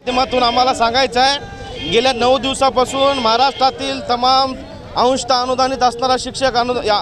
माध्यमातून आम्हाला सांगायचं आहे गेल्या नऊ दिवसापासून महाराष्ट्रातील तमाम अंशतः अनुदानित असणारा शिक्षक अनु या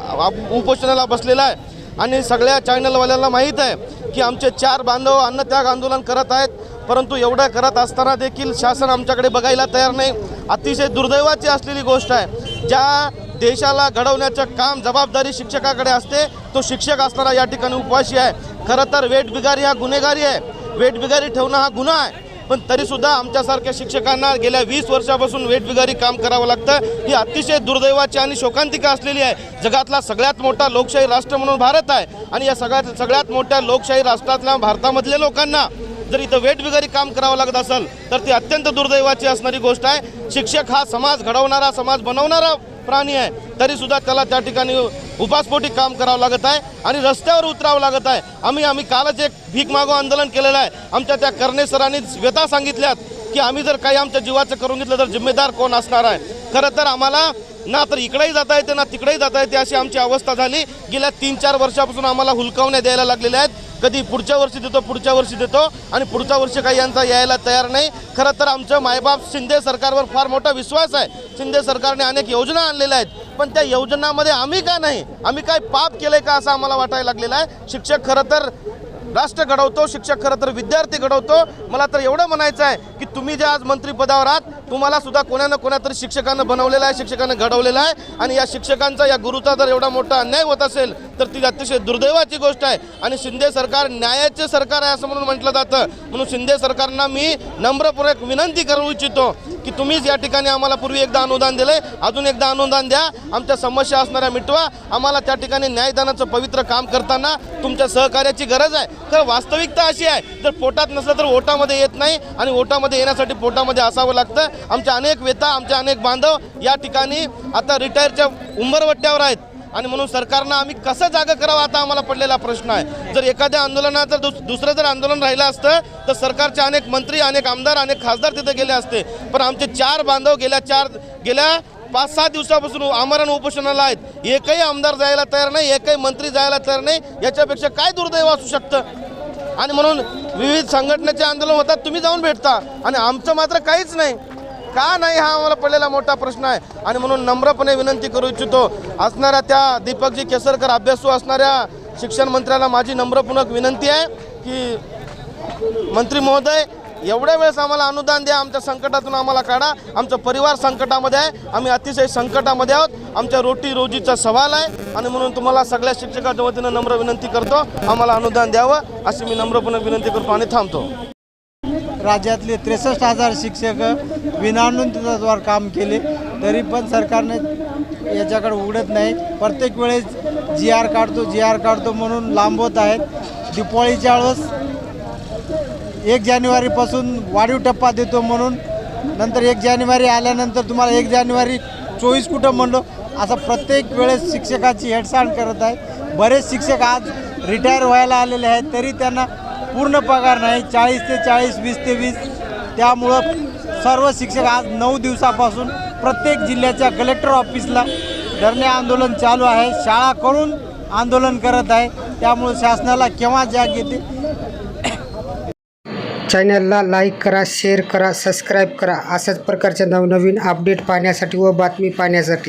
उपोषणाला बसलेला आहे. आणि सगळ्या चॅनलवाल्याला माहीत आहे की आमचे चार बांधव अन्नत्याग आंदोलन करत आहेत. परंतु एवढं करत असताना देखील शासन आमच्याकडे बघायला तयार नाही. अतिशय दुर्दैवाची असलेली गोष्ट आहे. ज्या देशाला घडवण्याचं काम जबाबदारी शिक्षकाकडे असते तो शिक्षक असणारा या ठिकाणी उपवाशी आहे. खरं तर वेठबिगारी हा गुन्हेगारी आहे. वेठबिगारी ठेवणं हा गुन्हा आहे. पण तरीसुद्धा आमच्यासारख्या शिक्षकांना गेल्या वीस वर्षापासून वेठबिगारी काम करावं लागतं. ही अतिशय दुर्दैवाची आणि शोकांतिका असलेली आहे. जगातला सगळ्यात मोठा लोकशाही राष्ट्र म्हणून भारत आहे. आणि या सगळ्यात सगळ्यात मोठ्या लोकशाही राष्ट्रातल्या भारतामधल्या लोकांना जर इथं वेठबिगारी काम करावं लागत असेल तर ती अत्यंत दुर्दैवाची असणारी गोष्ट आहे. शिक्षक हा समाज घडवणारा समाज बनवणारा प्राणी आहे. तरीसुद्धा त्याला त्या ठिकाणी उपासपोटी काम करावं लागत आहे आणि रस्त्यावर उतरावं लागत आहे. आम्ही आम्ही कालच एक भीक मागो आंदोलन केलेलं आहे. आमच्या त्या कर्णे सरांनी व्यथा सांगितल्यात की आम्ही जर काही आमच्या जीवाचं करून घेतलं तर जिम्मेदार कोण असणार आहे? खरं तर आम्हाला ना तर इकडेही जाता येते ना तिकडेही जाता येते अशी आमची अवस्था झाली. गेल्या तीन चार वर्षापासून आम्हाला हुलकावण्या द्यायला लागलेल्या आहेत. कधी पुढच्या वर्षी देतो पुढच्या वर्षी देतो आणि पुढच्या वर्षी काही यांचा यायला तयार नाही. खरं तर आमचं मायबाप शिंदे सरकारवर फार मोठा विश्वास आहे. शिंदे सरकारने अनेक योजना आणलेल्या आहेत. पण त्या योजनामध्ये आम्ही का नाही? आम्ही काय पाप केलंय का असं आम्हाला वाटायला लागलेलं आहे? शिक्षक खरं तर राष्ट्र घडवतो शिक्षक खरं तर विद्यार्थी घडवतो. मला तर एवढं म्हणायचं आहे की तुम्ही जे आज मंत्रिपदावर आहात तुम्हाला सुद्धा कोणा ना कोणातरी शिक्षकानं बनवलेलं आहे शिक्षकानं घडवलेलं आहे. आणि या शिक्षकांचा या गुरुचा जर एवढा मोठा अन्याय होत असेल तर ती अतिशय दुर्दैवाची गोष्ट आहे. आणि शिंदे सरकार न्यायाचे सरकार आहे असं म्हणून म्हटलं जातं. म्हणून शिंदे सरकारना मी नम्रपूर्वक विनंती करू इच्छितो. की तुम्हीच या ठिकाणी आम्हाला पूर्वी एकदा अनुदान दिले अजून एकदा अनुदान द्या. आमच्या समस्या असणाऱ्या मिटवा. आम्हाला त्या ठिकाणी न्यायदानाचं पवित्र काम करताना तुमच्या सहकार्याची गरज आहे. तर वास्तविकता अशी आहे. जर पोटात नसलं तर ओटामध्ये येत नाही आणि ओटामध्ये येण्यासाठी पोटामध्ये असावं लागतं. आमच्या अनेक वेता आमच्या अनेक बांधव या ठिकाणी आता रिटायरच्या उंबरवट्ट्यावर आहेत. आणि म्हणून सरकारनं आम्ही कसं जागं करावं आता आम्हाला पडलेला प्रश्न आहे. जर एखाद्या आंदोलनात जर दुस दुसरं जर आंदोलन राहिलं असतं तर सरकारचे अनेक मंत्री अनेक आमदार अनेक खासदार तिथे गेले असते. पण आमचे चार बांधव गेल्या चार गेल्या पाच सहा दिवसापासून आमरण उपोषणाला आहेत. एकही आमदार जायला तयार नाही एकही मंत्री जायला तयार नाही. याच्यापेक्षा काय दुर्दैव असू शकतं? आणि म्हणून विविध संघटनेचे आंदोलन होतात तुम्ही जाऊन भेटता. आणि आमचं मात्र काहीच नाही. का नाही हा आम्हाला पडलेला मोठा प्रश्न आहे. आणि म्हणून नम्रपणे विनंती करू इच्छितो असणाऱ्या त्या दीपकजी केसरकर अभ्यासू असणाऱ्या शिक्षण मंत्र्याला माझी नम्रपूर्वक विनंती आहे की मंत्री महोदय एवढ्या वेळेस आम्हाला अनुदान द्या आमच्या संकटातून आम्हाला काढा. आमचा परिवार संकटामध्ये आहे. आम्ही अतिशय संकटामध्ये आहोत. आमच्या रोटी रोजीचा सवाल आहे. आणि म्हणून तुम्हाला सगळ्या शिक्षकाच्या वतीनं नम्र विनंती करतो. आम्हाला अनुदान द्यावं अशी मी नम्रपणे विनंती करतो आणि थांबतो. राज्यातले त्रेसष्ट हजार शिक्षक विनानुदानावर काम केले. तरी पण सरकारने याच्याकडे उघडत नाही. प्रत्येक वेळेस जी आर काढतो जी आर काढतो म्हणून लांबवत आहेत. दिपावळीच्या वेळेस एक जानेवारीपासून वाढीव टप्पा देतो म्हणून नंतर एक जानेवारी आल्यानंतर तुम्हाला एक जानेवारी चोवीस कुठं म्हणलो. असं प्रत्येक वेळेस शिक्षकाची हेडसाण करत आहे. बरेच शिक्षक आज रिटायर व्हायला आलेले आहेत. तरी त्यांना पूर्ण पगार नाही चाळीस ते चाळीस वीस ते वीस. त्यामुळं सर्व शिक्षक आज नऊ दिवसापासून प्रत्येक जिल्ह्याच्या कलेक्टर ऑफिसला धरणे आंदोलन चालू आहे. शाळा करून आंदोलन करत आहे. त्यामुळं शासनाला केव्हा जाग येते? चॅनलला लाईक करा शेअर करा सबस्क्राईब करा. अशाच प्रकारच्या नवनवीन अपडेट पाहण्यासाठी व बातमी पाहण्यासाठी.